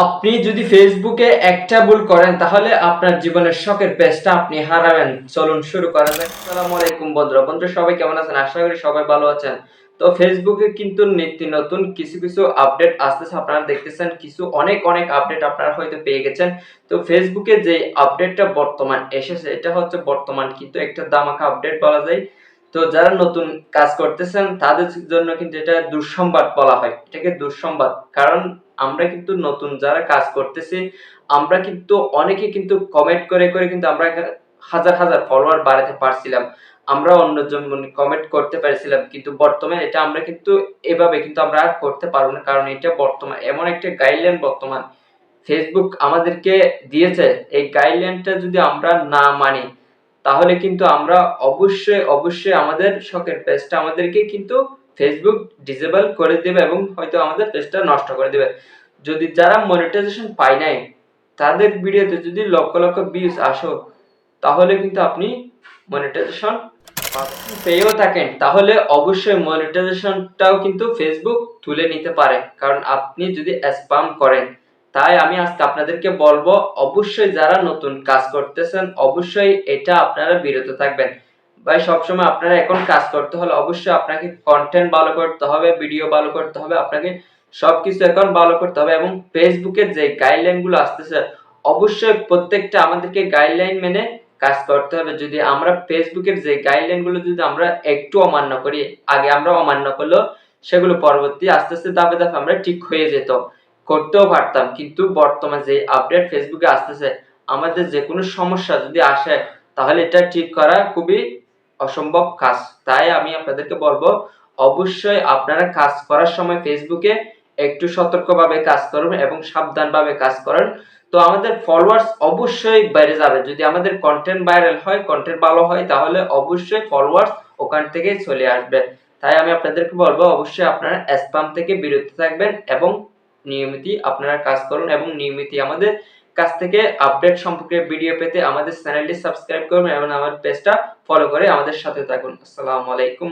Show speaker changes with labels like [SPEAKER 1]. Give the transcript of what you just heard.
[SPEAKER 1] আপনি যদি ফেসবুকে একটা ভুল করেন, তাহলে আপনার জীবনের শখের পেজটা আপনি হারাবেন। চলুন শুরু করা যাক। আসসালামু আলাইকুম বন্ধুরা। বন্ধুরা, সবাই কেমন আছেন? আশা করি সবাই ভালো আছেন। তো ফেসবুকে কিন্তু নিত্য নতুন কিছু কিছু আপডেট আসতেছে। আপনারা দেখতেছেন কিছু, অনেক অনেক আপডেট আপনারা হয়তো পেয়ে গেছেন। তো ফেসবুকে যে আপডেটটা বর্তমান এসেছে, এটা হচ্ছে বর্তমান কিন্তু একটা দামাকা আপডেট বলা যায়। তো যারা নতুন কাজ করতেছেন, তাদের জন্য কিন্তু এটা দুঃসংবাদ বলা হয়। এটাকে দুঃসংবাদ। কারণ আমরা কিন্তু নতুন যারা কাজ করতেছি, আমরা কিন্তু অনেকে কিন্তু কমেন্ট করে করে কিন্তু আমরা হাজার হাজার ফলোয়ার বাড়াতে পারছিলাম। আমরা অন্যজন কমেন্ট করতে পারছিলাম, কিন্তু বর্তমানে এটা আমরা কিন্তু এভাবে কিন্তু আমরা আর করতে পারব না, কারণ এটা বর্তমান, এমন একটা গাইডলাইন বর্তমান। ফেসবুক আমাদেরকে দিয়েছে, এই গাইডলাইনটা যদি আমরা না মানি, তাহলে কিন্তু আমরা অবশ্যই অবশ্যই আমাদের শখের পেজটা আমাদেরকে কিন্তু ফেসবুক ডিসেবল করে দেবে এবং হয়তো আমাদের পেজটা নষ্ট করে দেবে। যদি যারা মনিটাইজেশন পায় নাই, তাদের ভিডিওতে যদি লক্ষ লক্ষ ভিউজ আসো, তাহলে কিন্তু আপনি মনিটাইজেশন পেয়েও থাকেন। তাহলে অবশ্যই মনিটাইজেশনটাও কিন্তু ফেসবুক তুলে নিতে পারে। কারণ আপনি যদি স্প্যাম করেন, তাই আমি আজকে আপনাদেরকে বলব, অবশ্যই যারা নতুন কাজ করতেছেন, অবশ্যই এটা আপনারা বিরত থাকবেন। ভাই, সবসময় আপনারা এখন কাজ করতে হলে অবশ্যই আপনাকে কন্টেন্ট ভালো করতে হবে ভিডিও ভালো করতে হবে, আপনাকে সবকিছু এখন ভালো করতে হবে এবং ফেসবুকের যে গাইডলাইনগুলো আসতেছে, অবশ্যই প্রত্যেকটা আমাদেরকে গাইডলাইন মেনে কাজ করতে হবে। যদি আমরা ফেসবুকের যে গাইডলাইনগুলো যদি আমরা একটু অমান্য করি, আগে আমরা অমান্য করলেও সেগুলো পরবর্তী আস্তে আস্তে ধাপে ধাপে আমরা ঠিক হয়ে যেত, করতেও পারতাম। কিন্তু বর্তমানে যে আপডেট ফেসবুকে আসতেছে, আমাদের যে কোনো সমস্যা যদি আসে, তাহলে এটা ঠিক করা খুবই অসম্ভব কাজ। তাই আমি আপনাদেরকে বলব, অবশ্যই আপনারা কাজ করার সময় ফেসবুকে একটু সতর্কভাবে কাজ করুন এবং সাবধানভাবে কাজ করুন। তো আমাদের ফলোয়ার্স অবশ্যই বেড়ে যাবে। যদি আমাদের কন্টেন্ট ভাইরাল হয় কন্টেন্ট ভালো হয়, তাহলে অবশ্যই ফলোয়ার্স ওখান থেকে চলে আসবে। তাই আমি আপনাদেরকে বলব, অবশ্যই আপনারা স্প্যাম থেকে বিরত থাকবেন এবং নিয়মিত আপনারা কাজ করুন এবং নিয়মিত আমাদের কাছ থেকে আপডেট সম্পর্কে ভিডিও পেতে আমাদের চ্যানেলটি সাবস্ক্রাইব করুন এবং আমার পেজটা ফলো করে আমাদের সাথে থাকুন। আসসালামু আলাইকুম।